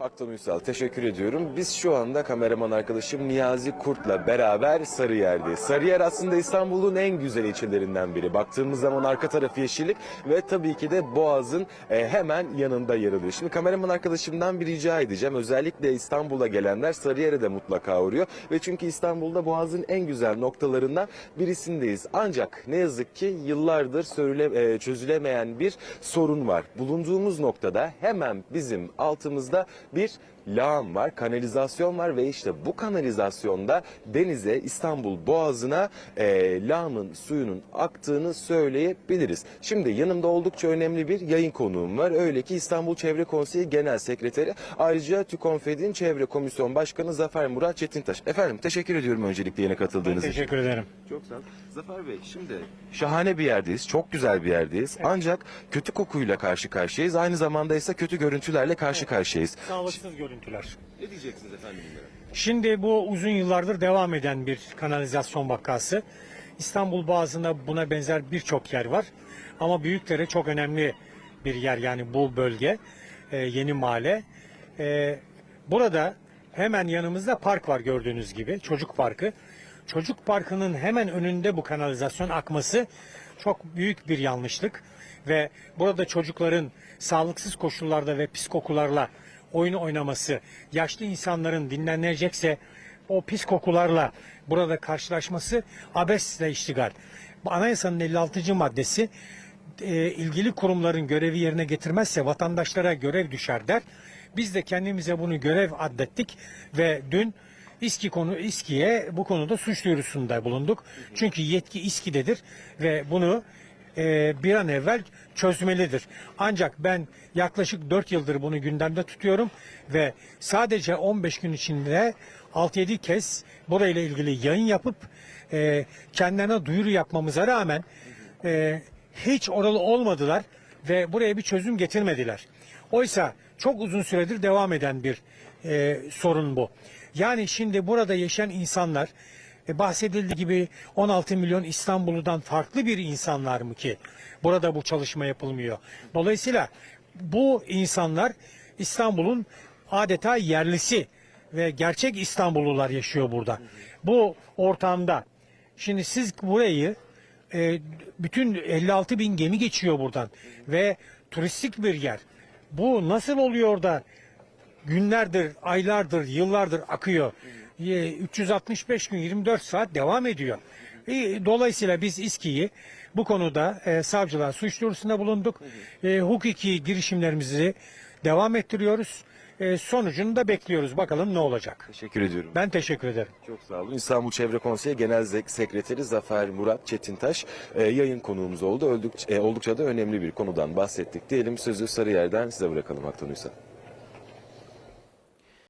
Aktan Uysal teşekkür ediyorum. Biz şu anda kameraman arkadaşım Niyazi Kurt'la beraber Sarıyer'deyiz. Sarıyer aslında İstanbul'un en güzel ilçelerinden biri. Baktığımız zaman arka tarafı yeşillik ve tabii ki de Boğaz'ın e, hemen yanında yer alıyor. Şimdi kameraman arkadaşımdan bir rica edeceğim. Özellikle İstanbul'a gelenler Sarıyer'e de mutlaka uğruyor. Ve çünkü İstanbul'da Boğaz'ın en güzel noktalarından birisindeyiz. Ancak ne yazık ki yıllardır söyle, e, çözülemeyen bir sorun var. Bulunduğumuz noktada hemen bizim altımızda bir lağım var, kanalizasyon var ve işte bu kanalizasyonda denize İstanbul Boğazı'na e, lağımın suyunun aktığını söyleyebiliriz. Şimdi yanımda oldukça önemli bir yayın konuğum var. Öyle ki İstanbul Çevre Konseyi Genel Sekreteri ayrıca TÜKONFED'in Çevre Komisyon Başkanı Zafer Murat Çetintaş. Efendim teşekkür ediyorum öncelikle yine katıldığınız için. Teşekkür ederim. Çok sağ olun. Zafer Bey şimdi şahane bir yerdeyiz. Çok güzel bir yerdeyiz. Ancak kötü kokuyla karşı karşıyayız. Aynı zamanda ise kötü görüntülerle karşı karşıyayız. Sağlıksız görüntüler. Ne diyeceksiniz efendim bunlara? Şimdi bu uzun yıllardır devam eden bir kanalizasyon vakası. İstanbul Boğazı'nda buna benzer birçok yer var. Ama Büyükdere çok önemli bir yer yani bu bölge, e, yeni mahalle. E, burada hemen yanımızda park var gördüğünüz gibi, çocuk parkı. Çocuk parkının hemen önünde bu kanalizasyon akması çok büyük bir yanlışlık. Ve burada çocukların sağlıksız koşullarda ve pis kokularla oyun oynaması, yaşlı insanların dinlenecekse o pis kokularla burada karşılaşması abesle iştigal. Anayasanın 56. maddesi e, ilgili kurumların görevi yerine getirmezse vatandaşlara görev düşer der. Biz de kendimize bunu görev addettik ve dün İSKİ konu İSKİ'ye bu konuda suç duyurusunda bulunduk. Çünkü yetki İSKİ'dedir ve bunu e, bir an evvel çözmelidir. Ancak ben yaklaşık 4 yıldır bunu gündemde tutuyorum ve sadece 15 gün içinde 6-7 kez burayla ilgili yayın yapıp e, kendilerine duyuru yapmamıza rağmen e, hiç oralı olmadılar ve buraya bir çözüm getirmediler. Oysa çok uzun süredir devam eden bir sorun bu. Yani şimdi burada yaşayan insanlar e, bahsedildiği gibi 16 milyon İstanbulludan farklı bir insanlar mı ki burada bu çalışma yapılmıyor? Dolayısıyla bu insanlar İstanbul'un adeta yerlisi ve gerçek İstanbullular yaşıyor burada. Bu ortamda şimdi siz burayı e, bütün 56 bin gemi geçiyor buradan ve turistik bir yer. Bu nasıl oluyor da günlerdir, aylardır, yıllardır akıyor. E, 365 gün 24 saat devam ediyor. Dolayısıyla biz İSKİ'yi bu konuda e, savcılığa suç duyurusunda bulunduk. E, hukuki girişimlerimizi devam ettiriyoruz. E, sonucunu da bekliyoruz. Bakalım ne olacak. Teşekkür ediyorum. Ben teşekkür ederim. Çok sağ olun. İstanbul Çevre Konseyi Genel Sekreteri Zafer Murat Çetintaş e, yayın konuğumuz oldu. Oldukça, e, oldukça da önemli bir konudan bahsettik. Diyelim sözü Sarıyer'den size bırakalım Aktan Uysal.